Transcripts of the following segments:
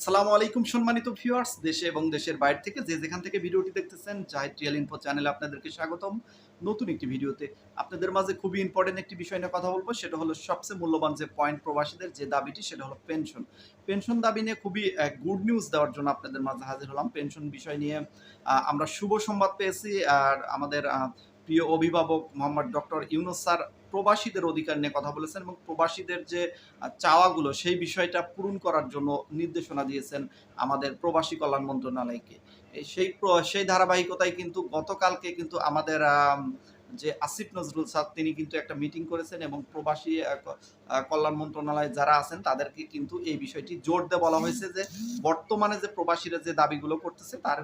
আসসালামু আলাইকুম সম্মানিত ভিউয়ার্স, দেশে এবং দেশের বাইরে থেকে যে যেখান থেকে ভিডিওটি দেখতেছেন, জাহিদ রিয়েল ইনফো চ্যানেলে আপনাদেরকে স্বাগতম। নতুন একটি ভিডিওতে আপনাদের মাঝে খুবই ইম্পর্টেন্ট একটি বিষয় নিয়ে কথা বলব, সেটা হলো সবচেয়ে মূল্যবান যে পয়েন্ট প্রবাসীদের যে দাবিটি, সেটা হলো পেনশন পেনশন দাবি নিয়ে খুবই গুড নিউজ দেওয়ার জন্য আপনাদের মাঝে হাজির হলাম। পেনশন বিষয় নিয়ে আমরা শুভ সংবাদ পেয়েছি, আর আমাদের প্রিয় অভিভাবক মোহাম্মদ ডক্টর ইউনুস স্যার প্রবাসীদের অধিকার নিয়ে কথা বলেছেন এবং প্রবাসীদের যে চাওয়াগুলো সেই বিষয়টা পূরণ করার জন্য নির্দেশনা দিয়েছেন আমাদের প্রবাসী কল্যাণ মন্ত্রণালয়কে। সেই সেই ধারাবাহিকতায় কিন্তু গতকালকে কিন্তু আমাদের আম, যে আসিফ নজরুল স্যার, তিনি কিন্তু একটা মিটিং করেছেন এবং প্রবাসী কল্যাণ মন্ত্রণালয়ে যারা আছেন, তাদেরকে কিন্তু এই বিষয়টি জোর দিয়ে বলা হয়েছে যে বর্তমানে যে প্রবাসীরা যে দাবিগুলো করতেছে, তার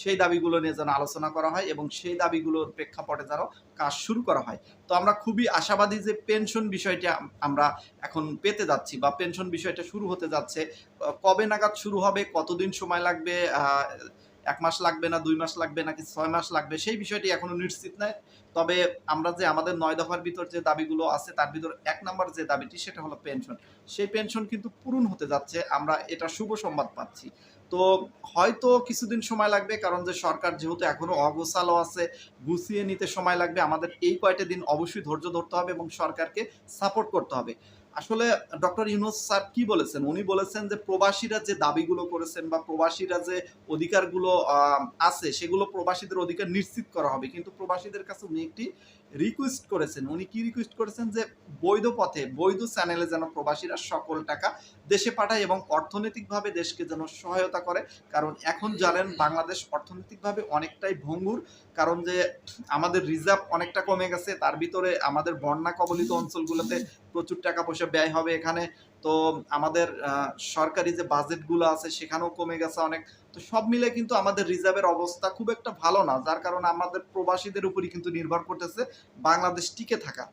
সেই দাবিগুলো নিয়ে যেন আলোচনা করা হয় এবং সেই দাবিগুলোর প্রেক্ষাপটে যেন কাজ শুরু করা হয়। তো আমরা খুবই আশাবাদী যে পেনশন বিষয়টা আমরা এখন পেতে যাচ্ছি বা পেনশন বিষয়টা শুরু হতে যাচ্ছে। কবে নাগাদ শুরু হবে, কতদিন সময় লাগবে এক মাস লাগবে না, দুই মাস লাগবে নাকি ছয় মাস লাগবে, সেই বিষয়টি এখনও নিশ্চিত নয় তবে আমরা যে আমাদের নয় দফার ভিতর যে দাবিগুলো আছে, তার ভিতর এক নম্বর যে দাবিটি সেটা হলো পেনশন। সেই পেনশন কিন্তু পূরণ হতে যাচ্ছে, আমরা এটা শুভ সংবাদ পাচ্ছি। তো হয়তো কিছুদিন সময় লাগবে, কারণ যে সরকার যেহেতু এখনও অগোছালো আছে, গুছিয়ে নিতে সময় লাগবে, আমাদের এই কয়টা দিন অবশ্যই ধৈর্য ধরতে হবে এবং সরকারকে সাপোর্ট করতে হবে। আসলে ডক্টর ইউনুস স্যার কি বলেছেন? উনি বলেছেন যে প্রবাসীরা যে দাবিগুলো করেছেন বা প্রবাসীরা যে অধিকারগুলো আছে, সেগুলো প্রবাসীদের অধিকার নিশ্চিত করা হবে। কিন্তু প্রবাসীদের কাছে উনি একটি রিকোয়েস্ট করেছেন, উনি কি রিকোয়েস্ট করেছেন যে বৈধ পথে, বৈধ চ্যানেলে যেন প্রবাসীরা সকল টাকা দেশে পাঠায় এবং অর্থনৈতিকভাবে দেশকে যেন সহায়তা করে। কারণ এখন জানেন, বাংলাদেশ অর্থনৈতিকভাবে অনেকটাই ভঙ্গুর। কারণ যে আমাদের রিজার্ভ অনেকটা কমে গেছে, তার ভিতরে আমাদের বন্যা কবলিত অঞ্চলগুলোতে প্রচুর টাকা পয়সা ব্যয় হবে এখানে। তো আমাদের সরকারি যে বাজেটগুলো আছে সেখানেও কমে গেছে অনেক। তো সব মিলে কিন্তু আমাদের রিজার্ভের অবস্থা খুব একটা ভালো না, যার কারণে আমাদের প্রবাসীদের উপরই কিন্তু নির্ভর করতেছে বাংলাদেশ টিকে থাকা।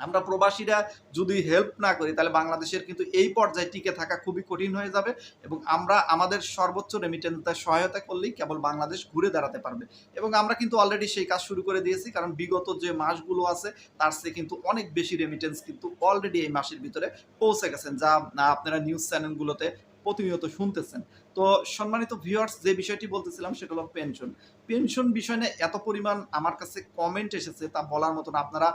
আমরা প্রবাসীরা যদি হেল্প না করি, তাহলে বাংলাদেশের কিন্তু এই পর্যায়ে টিকে থাকা খুবই কঠিন হয়ে যাবে এবং আমরা আমাদের সর্বোচ্চ রেমিটেন্সের সহায়তা করলেই কেবল বাংলাদেশ ঘুরে দাঁড়াতে পারবে। এবং আমরা কিন্তু অলরেডি সেই কাজ শুরু করে দিয়েছি, কারণ বিগত যে মাসগুলো আছে, তার চেয়ে কিন্তু অনেক বেশি রেমিটেন্স কিন্তু অলরেডি এই মাসের ভিতরে পৌঁছে গেছেন। যা আপনারা নিউজ চ্যানেলগুলোতে প্রতিনিয়ত শুনতেছেন। তো সম্মানিত ভিউয়ার্স যে বিষয়টি বলতেছিলাম সেটা হলো পেনশন পেনশন বিষয় নিয়ে এত পরিমাণ আমার কাছে কমেন্ট এসেছে তা বলার মতন আপনারা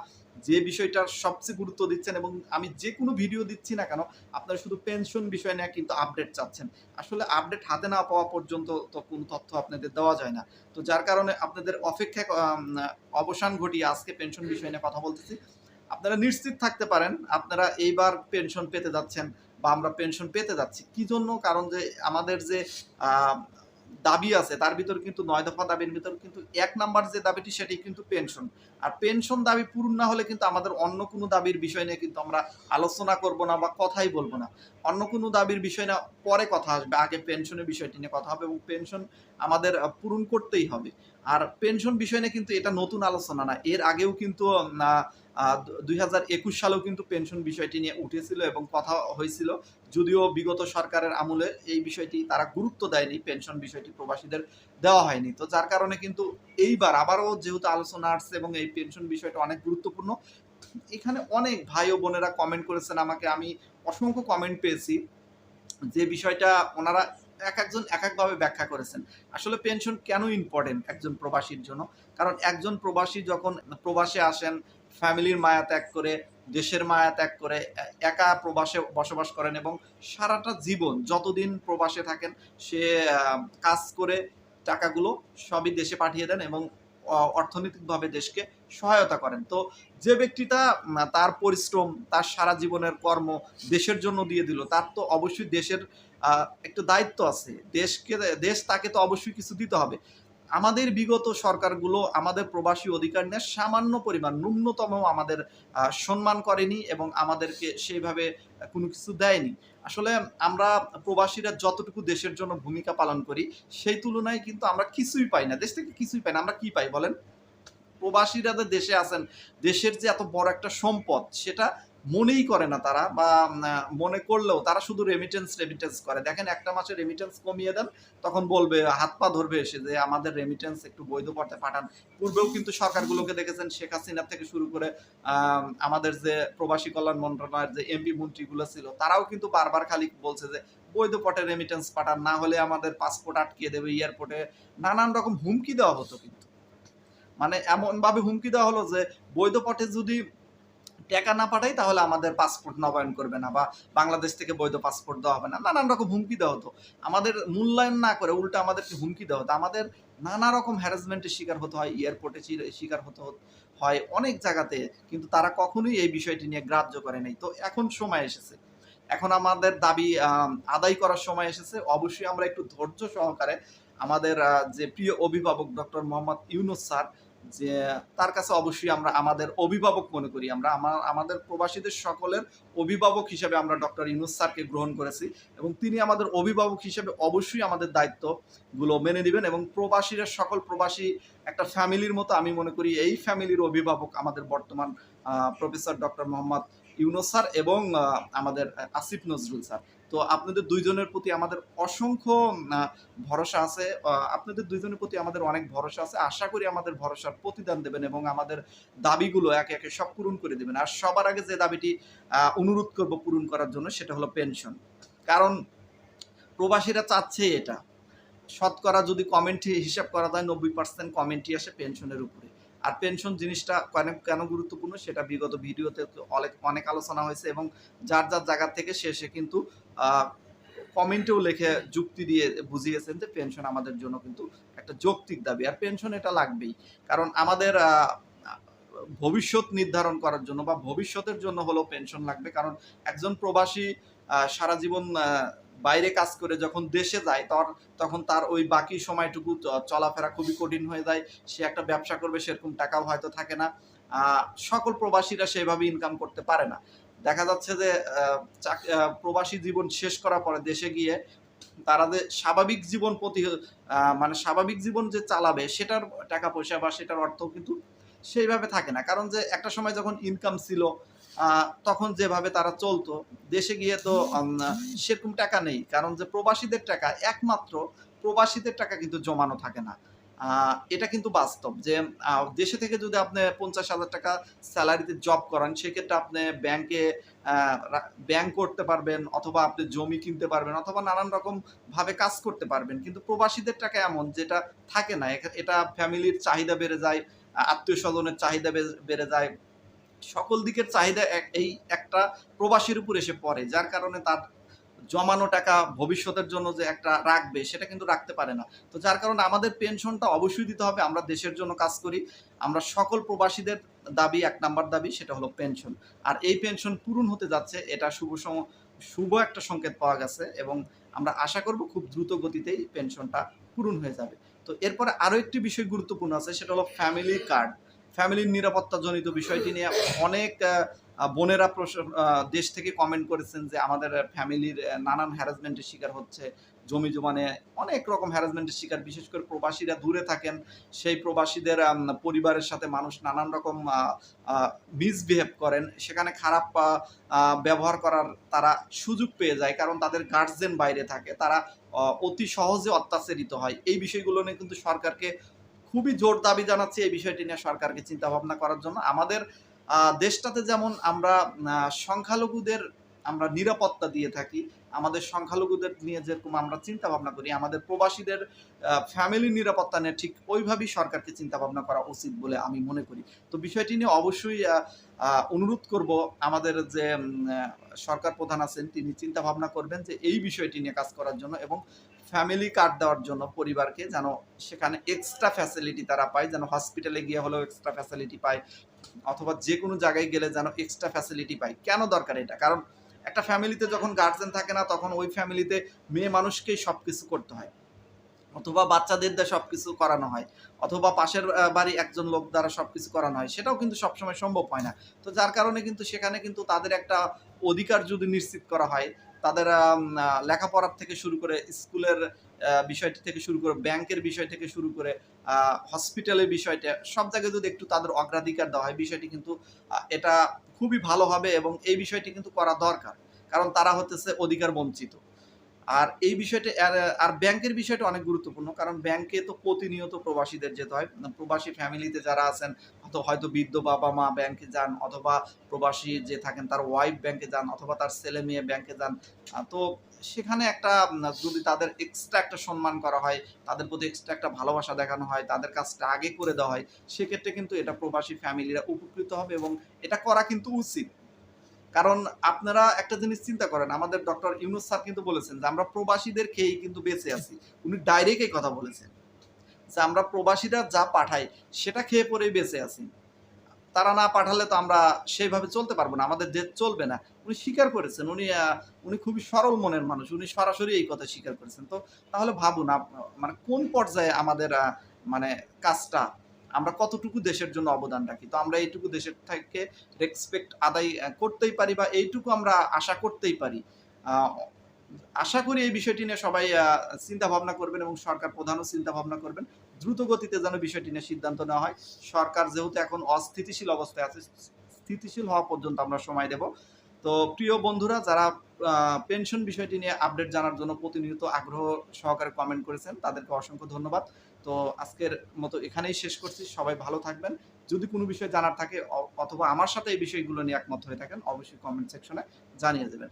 যে বিষয়টার সবচেয়ে গুরুত্ব দিচ্ছেন এবং আমি যে কোনো ভিডিও দিচ্ছি না কেন, আপনারা শুধু পেনশন বিষয় নিয়ে কিন্তু আপডেট চাচ্ছেন। আসলে আপডেট হাতে না পাওয়া পর্যন্ত তো কোনো তথ্য আপনাদের দেওয়া যায় না। তো যার কারণে আপনাদের অপেক্ষা অবসান ঘটিয়ে আজকে পেনশন বিষয় নিয়ে কথা বলতেছি। আপনারা নিশ্চিত থাকতে পারেন, আপনারা এইবার পেনশন পেতে যাচ্ছেন। বা আমরা পেনশন পেতে যাচ্ছি। কি জন্য? কারণ যে আমাদের যে দাবি আছে, তার ভিতর কিন্তু নয় দফা দাবির ভিতর কিন্তু এক নাম্বার যে দাবিটি সেটি কিন্তু পেনশন। আর পেনশন দাবি পূরণ না হলে কিন্তু আমাদের অন্য কোনো দাবির বিষয় নিয়ে কিন্তু আমরা আলোচনা করব না বা কথাই বলব না। অন্য কোনো দাবির বিষয় না, পরে কথা আসবে, আগে পেনশনের বিষয়টি নিয়ে কথা হবে এবং পেনশন আমাদের পূরণ করতেই হবে। আর পেনশন বিষয় নিয়ে কিন্তু এটা নতুন আলোচনা না, এর আগেও কিন্তু দুই হাজার একুশ সালেও কিন্তু পেনশন বিষয়টি নিয়ে উঠেছিল এবং কথা হয়েছিল। যদিও বিগত সরকারের আমলে এই বিষয়টি তারা গুরুত্ব দেয়নি পেনশন বিষয়টি প্রবাসীদের দেওয়া হয়নি। তো যার কারণে কিন্তু এইবার আবারও যেহেতু আলোচনা আসছে এবং এই পেনশন বিষয়টা অনেক গুরুত্বপূর্ণ, এখানে অনেক ভাই ও বোনেরা কমেন্ট করেছেন আমাকে। আমি অসংখ্য কমেন্ট পেয়েছি যে বিষয়টা ওনারা এক একজন এক একভাবে ব্যাখ্যা করেছেন। আসলে পেনশন কেন ইম্পর্টেন্ট একজন প্রবাসীর জন্য? কারণ একজন প্রবাসী যখন প্রবাসে আসেন ফ্যামিলির মায়া ত্যাগ করে দেশের মায়া ত্যাগ করে একা প্রবাসে বসবাস করেন এবং সারাটা জীবন যতদিন প্রবাসে থাকেন, সে কাজ করে টাকাগুলো সবই দেশে পাঠিয়ে দেন এবং অর্থনৈতিকভাবে দেশকে সহায়তা করেন। তো যে ব্যক্তিটা তার পরিশ্রম, তার সারা জীবনের কর্ম দেশের জন্য দিয়ে দিল, তার তো অবশ্যই দেশের একটু দায়িত্ব আছে। দেশকে, দেশ তাকে তো অবশ্যই কিছু দিতে হবে। আমাদের বিগত সরকারগুলো আমাদের প্রবাসী অধিকার নিয়ে সামান্য পরিমাণ ন্যূনতম আমাদের সম্মান করেনি এবং আমাদেরকে সেইভাবে কোনো কিছু দেয়নি। আসলে আমরা প্রবাসীরা যতটুকু দেশের জন্য ভূমিকা পালন করি, সেই তুলনায় কিন্তু আমরা কিছুই পাই না। দেশ থেকে কিছুই পাই না। আমরা কি পাই বলেন? প্রবাসীরা দেশে আছেন, দেশের যে এত বড় একটা সম্পদ, সেটা মনেই করে না তারা বা মনে করলেও তারা শুধু রেমিটেন্স রেমিটেন্স করে। দেখেন একটা মাসে রেমিটেন্স কমিয়ে দেন তখন বলবে হাত পা ধরবে এসে যে আমাদের রেমিটেন্স একটু বৈধ পথে পাঠান। পূর্বেও কিন্তু সরকারগুলোকে দেখেছেন শেখ হাসিনা থেকে শুরু করে আম, আমাদের যে প্রবাসী কল্যাণ মন্ত্রণালয়ের যে এমপি মন্ত্রীগুলো ছিল তারাও কিন্তু বারবার খালি বলছে যে বৈধ পটে রেমিটেন্স পাঠান না হলে আমাদের পাসপোর্ট আটকিয়ে দেবে এয়ারপোর্টে নানান রকম হুমকি দেওয়া হতো কিন্তু। মানে এমন ভাবে হুমকি দেওয়া হলো যে বৈধ পথে যদি টাকা না পাঠাই তাহলে আমাদের পাসপোর্ট নবায়ন করবে না বা বাংলাদেশ থেকে বৈধ পাসপোর্ট দেওয়া হবে না। নানান রকম হুমকি দেওয়া হতো। আমাদের মূল্যায়ন না করে উল্টা আমাদেরকে হুমকি দেওয়া হতো। আমাদের নানা রকম হ্যারাসমেন্টের শিকার হতে হয় এয়ারপোর্টে শিকার হতে হয় অনেক জায়গাতে, কিন্তু তারা কখনোই এই বিষয়টি নিয়ে গ্রাহ্য করে নাই। তো এখন সময় এসেছে। এখন আমাদের দাবি আদায় করার সময় এসেছে। অবশ্যই আমরা একটু ধৈর্য সহকারে আমাদের যে প্রিয় অভিভাবক ডক্টর মোহাম্মদ ইউনুস স্যার যে তার কাছে অবশ্যই আমরা আমাদের অভিভাবক মনে করি। আমরা আমাদের প্রবাসীদের সকলের অভিভাবক হিসেবে আমরা ডক্টর ইউনুস স্যারকে গ্রহণ করেছি এবং তিনি আমাদের অভিভাবক হিসেবে অবশ্যই আমাদের দায়িত্বগুলো মেনে দিবেন এবং প্রবাসীরা, সকল প্রবাসী, একটা ফ্যামিলির মতো আমি মনে করি এই ফ্যামিলির অভিভাবক আমাদের বর্তমান professor doctor Mohammad Yunus sir এবং আমাদের আসিফ নজরুল স্যার। তো আপনাদের দুইজনের প্রতি আমাদের অসংখ্য ভরসা আছে। আপনাদের দুইজনের প্রতি আমাদের অনেক ভরসা আছে। আশা করি আমাদের ভরসার প্রতিদান দেবেন এবং আমাদের দাবিগুলো একে একে সব পূরণ করে দেবেন। আর সবার আগে যে দাবিটি অনুরোধ করব পূরণ করার জন্য, সেটা হলো পেনশন। কারণ প্রবাসীরা চাচ্ছে এটা। শতকরা যদি কমেন্টে হিসাব করা যায়, নব্বই পার্সেন্ট কমেন্টই আসে পেনশনের উপরে। আর পেনশন জিনিসটা কেন কেন গুরুত্বপূর্ণ সেটা বিগত ভিডিওতে অনেক অনেক আলোচনা হয়েছে এবং যার যার জায়গা থেকে সে কিন্তু কমেন্টেও লিখে যুক্তি দিয়ে বুঝিয়েছেন যে পেনশন আমাদের জন্য কিন্তু একটা যৌক্তিক দাবি। আর পেনশন এটা লাগবেই। কারণ আমাদের ভবিষ্যৎ নির্ধারণ করার জন্য বা ভবিষ্যতের জন্য হলো পেনশন লাগবে। কারণ একজন প্রবাসী সারা জীবন বাইরে কাজ করে যখন দেশে যায়, তর, তখন তার ওই বাকি সময়টুকু চলাফেরা খুবই কঠিন হয়ে যায়। সে একটা ব্যবসা করবে, সেরকম টাকাও হয়তো থাকে না। সকল প্রবাসীরা সেভাবে ইনকাম করতে পারে না। দেখা যাচ্ছে যে প্রবাসী জীবন শেষ করার পরে দেশে গিয়ে তারা যে স্বাভাবিক জীবন প্রতি মানে স্বাভাবিক জীবন যে চালাবে, সেটার টাকা পয়সা বা সেটার অর্থ কিন্তু সেইভাবে থাকে না। কারণ যে একটা সময় যখন ইনকাম ছিল তখন যেভাবে তারা চলতো, দেশে গিয়ে তো সেরকম টাকা নেই। কারণ যে প্রবাসীদের টাকা, একমাত্র প্রবাসীদের টাকা কিন্তু জমানো থাকে না। এটা কিন্তু বাস্তব যে দেশে থেকে যদি আপনি পঞ্চাশ হাজার টাকা স্যালারিতে জব করেন, সেক্ষেত্রে আপনি ব্যাংকে ব্যাংক করতে পারবেন অথবা আপনি জমি কিনতে পারবেন অথবা নানান রকম ভাবে কাজ করতে পারবেন। কিন্তু প্রবাসীদের টাকা এমন যেটা থাকে না। এটা ফ্যামিলির চাহিদা বেড়ে যায়, আত্মীয় স্বজনের চাহিদা বেড়ে যায় সকল দিকের চাহিদা এই একটা প্রবাসীর উপর এসে পড়ে, যার কারণে তার জমানো টাকা ভবিষ্যতের জন্য যে একটা রাখবে, সেটা কিন্তু রাখতে পারে না। তো যার কারণে আমাদের পেনশনটা অবশ্যই দিতে হবে, আমরা দেশের জন্য কাজ করি। আমরা সকল প্রবাসীদের দাবি, এক নাম্বার দাবি, সেটা হলো পেনশন। আর এই পেনশন পূরণ হতে যাচ্ছে, এটা শুভ শুভ একটা সংকেত পাওয়া গেছে এবং আমরা আশা করব খুব দ্রুত গতিতেই পেনশনটা পূরণ হয়ে যাবে। তো এরপরে আরও একটি বিষয় গুরুত্বপূর্ণ আছে, সেটা হলো ফ্যামিলি কার্ড ফ্যামিলির নিরাপত্তাজনিত বিষয়টি নিয়ে অনেক বোনেরা দেশ থেকে কমেন্ট করেছেন যে আমাদের ফ্যামিলির নানান হ্যারাসমেন্টের শিকার হচ্ছে, জমি জমানে অনেক রকম হ্যারাসমেন্টের শিকার, বিশেষ করে প্রবাসীরা দূরে থাকেন। সেই প্রবাসীদের পরিবারের সাথে মানুষ নানান রকম মিসবিহেভ করেন। সেখানে খারাপ ব্যবহার করার তারা সুযোগ পেয়ে যায়, কারণ তাদের গার্জেন বাইরে থাকে। তারা অতি সহজে অত্যাচারিত হয়। এই বিষয়গুলো নিয়ে কিন্তু সরকারকে খুবই জোর দাবি জানাচ্ছি এই বিষয়টি নিয়ে সরকারকে চিন্তা ভাবনা করার জন্য। আমাদের দেশটাতে যেমন আমরা সংখ্যালঘুদের আমরা নিরাপত্তা দিয়ে থাকি, আমাদের সংখ্যালঘুদের নিয়ে যেরকম আমরা চিন্তা ভাবনা করি, আমাদের প্রবাসীদের ফ্যামিলি নিরাপত্তা নিয়ে ঠিক ওইভাবেই সরকারকে চিন্তা ভাবনা করা উচিত বলে আমি মনে করি। তো বিষয়টি নিয়ে অবশ্যই অনুরোধ করব আমাদের যে সরকার প্রধান আছেন, তিনি চিন্তা ভাবনা করবেন যে এই বিষয়টি নিয়ে কাজ করার জন্য এবং ফ্যামিলি কার্ড দেওয়ার জন্য পরিবারকে যেন সেখানে এক্সট্রা ফ্যাসিলিটি তারা পায়, যেন হসপিটালে গিয়ে হলেও এক্সট্রা ফ্যাসিলিটি পায়, অথবা যে কোনো জায়গায় গেলে যেন এক্সট্রা ফ্যাসিলিটি পায়। কেন দরকার এটা? কারণ একটা ফ্যামিলিতে যখন গার্জেন থাকে না, তখন ওই ফ্যামিলিতে মেয়ে মানুষকেই সব কিছু করতে হয়। অথবা বাচ্চাদের দ্বারা সব কিছু করানো হয়, অথবা পাশের বাড়ি একজন লোক দ্বারা সব কিছু করানো হয়, সেটাও কিন্তু সবসময় সম্ভব হয় না। তো যার কারণে কিন্তু সেখানে কিন্তু তাদের একটা অধিকার যদি নিশ্চিত করা হয় তাদের লেখাপড়ার থেকে শুরু করে স্কুলের বিষয়টি থেকে শুরু করে ব্যাংকের বিষয় থেকে শুরু করে হসপিটালের বিষয়টা, সব জায়গায় যদি একটু তাদের অগ্রাধিকার দেওয়া হয়, বিষয়টি কিন্তু এটা খুবই ভালো হবে এবং এই বিষয়টি কিন্তু করা দরকার। কারণ তারা হতেছে অধিকার বঞ্চিত। আর এই বিষয়টা, আর- ব্যাংকের বিষয়টা অনেক গুরুত্বপূর্ণ। কারণ ব্যাংকে তো প্রতিনিয়ত প্রবাসীদের যেতে হয়। প্রবাসী ফ্যামিলিতে যারা আছেন হয়তো হয়তো বৃদ্ধ বাবা মা ব্যাংকে যান অথবা প্রবাসী যে থাকেন, তার ওয়াইফ ব্যাংকে যান অথবা তার ছেলে মেয়ে ব্যাংকে যান তো সেখানে একটা যদি তাদের এক্সট্রা একটা সম্মান করা হয়, তাদের প্রতি এক্সট্রা একটা ভালোবাসা দেখানো হয়, তাদের কাজটা আগে করে দেওয়া হয়, সেক্ষেত্রে কিন্তু এটা প্রবাসী ফ্যামিলিরা উপকৃত হবে এবং এটা করা কিন্তু উচিত। কারণ আপনারা একটা জিনিস চিন্তা করেন, আমাদের ডক্টর ইউনুস স্যার কিন্তু বলেছেন যে, আমরা প্রবাসীদের খেয়েই কিন্তু বেঁচে আছি। উনি ডাইরেক্ট এই কথা বলেছেন। যে আমরা প্রবাসীরা যা পাঠাই, সেটা খেয়ে পরেই বেঁচে আছি। তারা না পাঠালে তো আমরা সেইভাবে চলতে পারব না, আমাদের দেশ চলবে না। উনি স্বীকার করেছেন, উনি উনি খুবই সরল মনের মানুষ, উনি সরাসরি এই কথা স্বীকার করেছেন। তো তাহলে ভাবুন মানে কোন পর্যায়ে আমাদের মানে কাজটা, আমরা কতটুকু দেশের জন্য অবদান রাখি? তো আমরা এইটুকু দেশের থেকে রেসপেক্ট আদায় করতেই পারি বা এইটুকু আমরা আশা করতেই পারি। আশা করি এই বিষয়টি নিয়ে সবাই চিন্তা ভাবনা করবেন এবং সরকার প্রধানও চিন্তা ভাবনা করবেন। দ্রুত গতিতে যেন বিষয়টি নিয়ে সিদ্ধান্ত নেওয়া হয়। সরকার যেহেতু এখন অস্থিতিশীল অবস্থায় আছে, স্থিতিশীল হওয়া পর্যন্ত আমরা সময় দেব। তো প্রিয় বন্ধুরা, যারা পেনশন বিষয়টি নিয়ে আপডেট জানার জন্য প্রতিনিয়ত আগ্রহ সহকারে কমেন্ট করেছেন, তাদেরকে অসংখ্য ধন্যবাদ। তো আজকের মতো এখানেই শেষ করছি। সবাই ভালো থাকবেন। যদি কোনো বিষয় জানার থাকে অথবা আমার সাথে এই বিষয়গুলো নিয়ে একমত হয়ে থাকেন, অবশ্যই কমেন্ট সেকশনে জানিয়ে দেবেন।